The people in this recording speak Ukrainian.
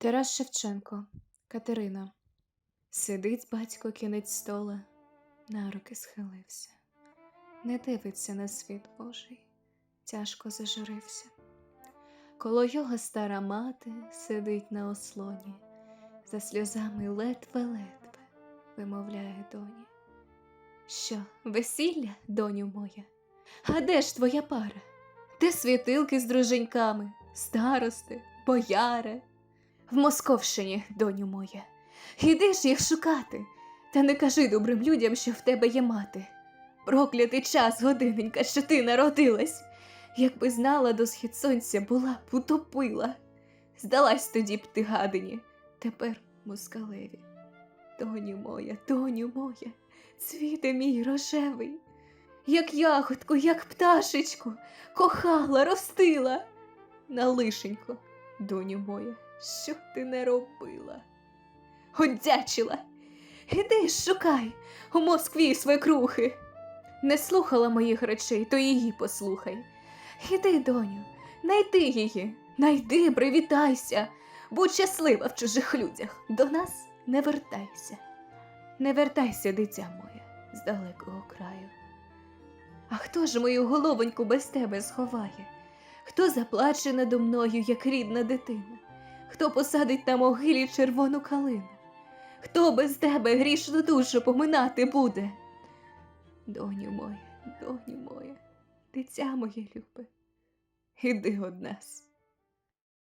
Тарас Шевченко, Катерина. Сидить батько кінець стола, на руки схилився, не дивиться на світ Божий, тяжко зажурився. Коло його стара мати сидить на ослоні, за сльозами ледве-ледве вимовляє доні. Що, весілля, доню моя? А де ж твоя пара? Де світилки з друженьками, старости, бояри? В Московщині, доню моя. Іди ж їх шукати, та не кажи добрим людям, що в тебе є мати. Проклятий час, годиненька, що ти народилась. Якби знала до схід сонця, була б утопила. Здалась тоді б ти гадині, тепер москалеві. Доню моя, доню моя, цвіте мій рожевий, як ягодку, як пташечку, кохала, ростила. На лишенько, доню моя, що ти не робила? Одячила. Іди шукай у Москві свекрухи. Не слухала моїх речей, то її послухай. Іди, доню, найди її, найди, привітайся, будь щаслива в чужих людях, до нас не вертайся. Не вертайся, дитя моє, з далекого краю. А хто ж мою головоньку без тебе сховає? Хто заплаче надо мною, як рідна дитина? Хто посадить на могилі червону калину? Хто без тебе грішну душу поминати буде? Доню моя, доню моя, дитя моє любе, іди од нас.